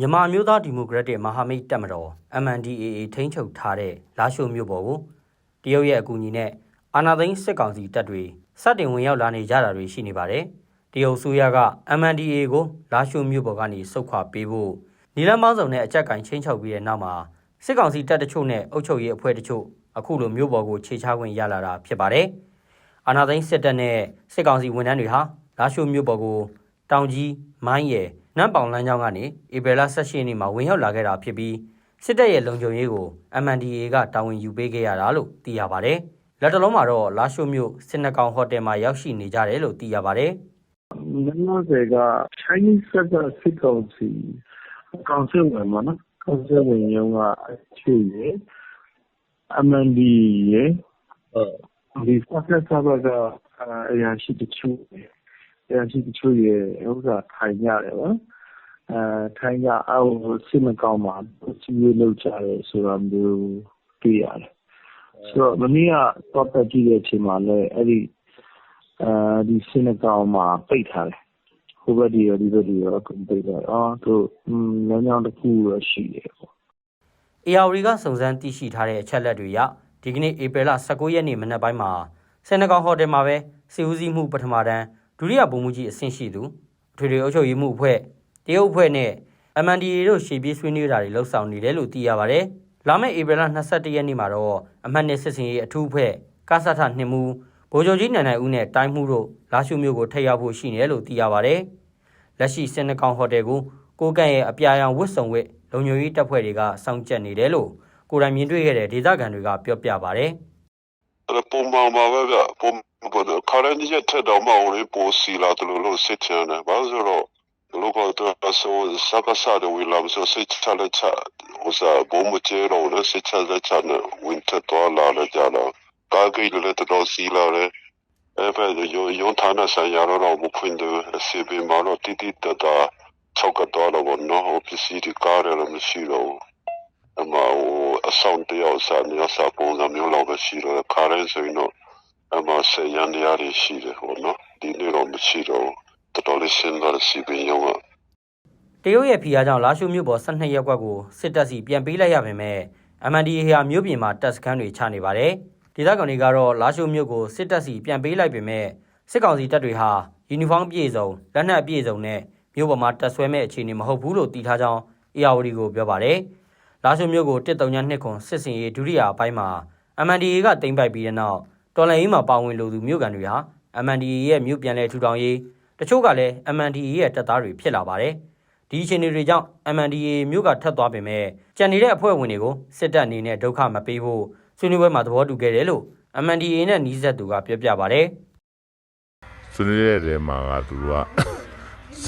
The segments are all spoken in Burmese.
မြန်မာမျိုးသားဒီမိုကရက်တစ်မဟာမိတ်တပ်မတော် MNDAA ထိန်းချုပ်ထားတဲ့လာရှိုးမြို့ပေါ်ကိုတရုတ်ရဲ့အကူအညီနဲ့အာဏာသိမ်းစစ်ကောင်စီတပ်တွေစတင်ဝင်ရောက်လာနေကြတာတွေရှိနေပါတယ်။တရုတ်အစိုးရက MNDAA ကိုလာရှိုးမြို့ပေါ်ကနေစုခွာပေးဖို့နီလန်းပေါင်းစုံနဲ့အကြက်ကင်ချင်းချုပ်ပြီးတဲ့နောက်မှာစစ်ကောင်စီတပ်တချို့နဲ့အုပ်ချုပ်ရေးအဖွဲ့တချို့အခုလိုမြို့ပေါ်ကိုခြေချခွင့်ရလာတာဖြစ်ပါတယ်။အာဏာသိမ်းစစ်တပ်နဲ့စစ်ကောင်စီဝန်ထမ်းတွေဟာလာရှိုးမြို့ပေါ်ကိုတောင်ကြီးမိုင်းရယ် နမ်ပောင်လမ်းကြောင်းကနေဧပြီလ18ရက်နေ့မှာဝင်ရောက်လာခဲ့တာဖြစ်ပြီးစစ်တပ်ရဲ့လုံခြုံရေးကို MNDAA ကတာဝန်ယူပေးခဲ့ရတာလို့သိရပါတယ်။လက်တလုံးမှာတော့လာရှိုးမြို့စစ်နှကောင်ဟိုတယ်မှာရောက်ရှိနေကြတယ်လို့သိရပါတယ်လောလောဆယ်က Chinese ဘက်ကစစ်ကောင်စီကောင်စစ်ဝင်ပါနော်ကောင်စစ်ဝင်ရုံးကအချွေရယ် MND ရယ်ဟုတ်ဒီစက်ဆက်ဘက်ကအရာရှိတချို့ရယ် အရာရှိတချို့ရယ်ဥစ္စာထိုင်ကြတယ်ဗောအဲထိုင်ကြအောက်စစ်မကောင်းပါစီရေးလောက်ကြတယ်ဆိုတာမျိုးတွေ့ရတယ်ဆိုတော့မနေ့ကတော့တက်ကြည့်တဲ့အချိန်မှာလည်းအဲ့ဒီအဲဒီစစ်မကောင်းမှာပိတ်ထားတယ်ဟိုဘက်ဒီရောဒီဘက်ဒီရောအကုန်ပိတ်ထားတယ်အော်သူอืมညောင်းညောင်းတစ်ခုတော့ရှိတယ်ပေါ့။ AR ကစုံစမ်းသိရှိထားတဲ့အချက်လက်တွေအရဒီကနေ့ဧပြီလ19ရက်နေ့မနက်ပိုင်းမှာစစ်နှကောင်ဟိုတယ်မှာပဲစီဦးစီးမှုပထမတန်း ဒုတိယဗိုလ်မှူးကြီးအဆင့်ရှိသူအထွေထွေအုပ်ချုပ်ရေးမှုအဖွဲ့တရုတ်အဖွဲ့နဲ့ MNDAA တို့ရှေ့ပြေးဆွေးနွေးတာတွေလှုပ်ဆောင်နေတယ်လို့သိရပါတယ်။လာမယ့်ဧပြီလ22ရက်နေ့မှာတော့အမှတ်နှစ်စစ်စင်ရေးအထူးအဖွဲ့ကဆထနှစ်မှုဗိုလ်ချုပ်ကြီးနိုင်နိုင်ဦးနဲ့တိုင်းမှုတို့လာရှုမျိုးကိုထိတ်ရောက်ဖို့ရှိနေတယ်လို့သိရပါတယ်။လက်ရှိစစ်နှကောင်ဟိုတယ်ကိုကိုကန့်ရဲ့အပြာရောင်ဝတ်စုံဝတ်လုံခြုံရေးတပ်ဖွဲ့တွေကစောင့်ကြပ်နေတယ်လို့ကိုယ်တိုင်မြင်တွေ့ခဲ့တဲ့ဒေသခံတွေကပြောပြပါတယ် အဲ့ပုံမှန်ပါပဲကပုံပေါ်တော့ခါရန်ကြီးထက်တော့မအောင်လေးပိုစီလာတယ်လို့စစ်ချင်တယ်ဘာလို့ဆိုတော့လောကတော့ဆိုစကားစားတယ်ဝီလာဆိုစစ်ချလက်ချဟိုစားဘုံမချေတော့လည်းစစ်ချလက်ချနဲ့ဝင်းထတော့လာလည်းကြတော့ကားကြီးလည်းတော့စီလာတယ်အဲ့ပဲရောရောဌာနဆိုင်ရာတော့မဖွင့်တယ်စေဘမတော့တိတိတတာချောက်ကတော့တော့နော်ပစ္စည်းတွေကားလည်းမရှိတော့ အမဟိုအဆောင်တယောက်စာမျိုးစာပုံစံမျိုးလောက်ပဲရှိတော့ခါရဲဆိုရင်တော့အမဆေးရန်တရားတွေရှိတယ်ဟိုနော်ဒီနေ့တော့မရှိတော့ဘူးတော်တော်လေးရှင်းတော့စီပင်ရောက။တရုတ်ရဲ့ဖိအားကြောင့်လာရှုမျိုးပေါ်12ရက်ကွက်ကိုစစ်တပ်စီပြန်ပေးလိုက်ရပေမဲ့ MNDAA ဟာမြို့ပြင်မှာတပ်စခန်းတွေချနေပါတယ်။ဒေသခံတွေကတော့လာရှုမျိုးကိုစစ်တပ်စီပြန်ပေးလိုက်ပေမဲ့စစ်ကောင်စီတပ်တွေဟာယူနီဖောင်းပြည့်စုံလက်နက်အပြည့်စုံနဲ့မြို့ပေါ်မှာတပ်ဆွဲမဲ့အခြေအနေမဟုတ်ဘူးလို့တီထားကြောင်းအေယာဝတီကိုပြောပါတယ်။ လာရှုမျိုးကို132ခွန်စစ်စင်ရေးဒုတိယအပိုင်းမှာ MNDAA ကတင်ပိုက်ပြီးတဲ့နောက်တော်လှန်ရေးမှာပါဝင်လိုသူမြို့ကန်တွေဟာ MNDAA ရဲ့မြို့ပြန်လည်ထူထောင်ရေးတချို့ကလည်း MNDAA ရဲ့တပ်သားတွေဖြစ်လာပါတယ်။ဒီအခြေအနေတွေကြောင့် MNDAA မြို့ကထပ်သွားပေမဲ့ကြံနေတဲ့အဖွဲ့ဝင်တွေကိုစစ်တပ်အနေနဲ့ဒုက္ခမပေးဖို့ဆွေးနွေးပွဲမှာသဘောတူခဲ့တယ်လို့ MNDAA နဲ့နှီးဆက်သူကပြောပြပါတယ်။ဆွေးနွေးတဲ့တဲမှာကသူက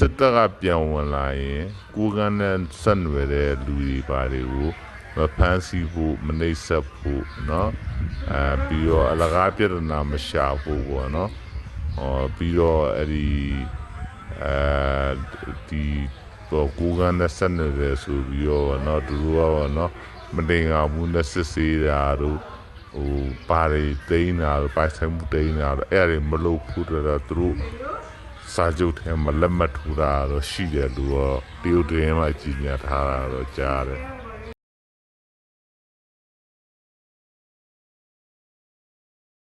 စစ်တပ်ကပြန်ဝင်လာရင်ကိုယ်ကန်းနဲ့ဆက်နွယ်တဲ့လူတွေပါတွေကိုမဖမ်းဆီးဖို့မနှိပ်စက်ဖို့เนาะအဲပြီးတော့အလကားပြဿနာမရှာဖို့ပေါ့เนาะဟောပြီးတော့အဲ့ဒီအဲဒီတော့ကိုယ်ကန်းနဲ့ဆက်နွယ်တယ်ဆိုပြီးတော့เนาะသူတို့ကเนาะမတင်ငါဘူးနဲ့စစ်ဆေးတာတို့ ဟိုပါရီတိန်းတာပိုက်ဆိုင်မှုတိန်းတာအဲ့ဒါတွေမလုပ်ဘူးတော့သူတို့ စာချုပ်ထဲမှာလက်မှတ်ထိုးတာတော့ရှိတယ်လို့တော့တရုတ်တရင်မှကြီးညာထားတာတော့ကြားတယ်